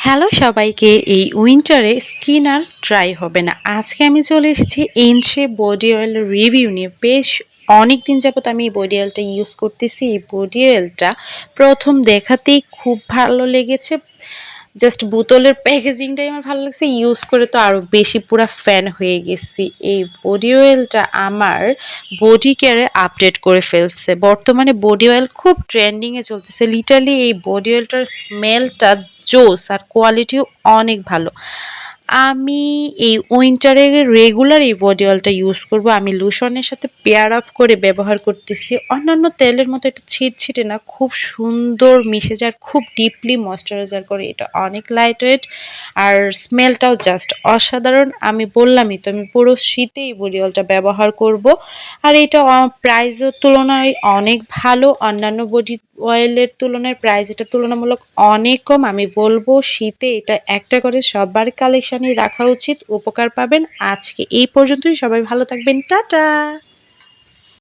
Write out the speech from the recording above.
Hello সবাইকে, এই উইন্টারে skin আর dry হবে না। আজকে আমি চলে এসেছি এনসে বডি অয়েল রিভিউ নিয়ে। বেশ অনেক দিন যাবত আমি এই বডি অয়েলটা ইউজ করতেছি। এই বডি অয়েলটা প্রথম দেখাতেই খুব ভালো লেগেছে। জাস্ট বোতলের প্যাকেজিংটাই আমার ভালো লাগছে। ইউজ করে তো আরও বেশি পুরো ফ্যান হয়ে গেছি। এই বডি অয়েলটা আমার বডি কেয়ারে আপডেট করে ফেলছে। বর্তমানে বডি অয়েল খুব ট্রেন্ডিংয়ে চলতেছে। লিটারলি এই বডি অয়েলটার স্মেলটা জোস আর কোয়ালিটিও অনেক ভালো। আমি এই উইন্টারে রেগুলার এই বডি অয়েলটা ইউজ করব। আমি লুশনের সাথে পেয়ার আপ করে ব্যবহার করতেছি। অন্যান্য তেলের মতো এটা ছিটছিটে না, খুব সুন্দর মিশে যায়, খুব ডিপলি ময়শ্চারাইজার করে। এটা অনেক লাইট ওয়েট আর স্মেলটাও জাস্ট অসাধারণ। আমি বললামই তো, আমি পুরো শীতে এই বডি অয়েলটা ব্যবহার করব। আর এটা প্রাইসের তুলনায় অনেক ভালো। অন্যান্য বডি অয়েলের তুলনায় প্রাইস এটা তুলনামূলক অনেক কম। আমি বলব, শীতে এটা একটা করে সবার কালেকশানই রাখা উচিত। উপকার পাবেন আজকে। এই পর্যন্তই। সবাই ভালো থাকবেন। টাটা!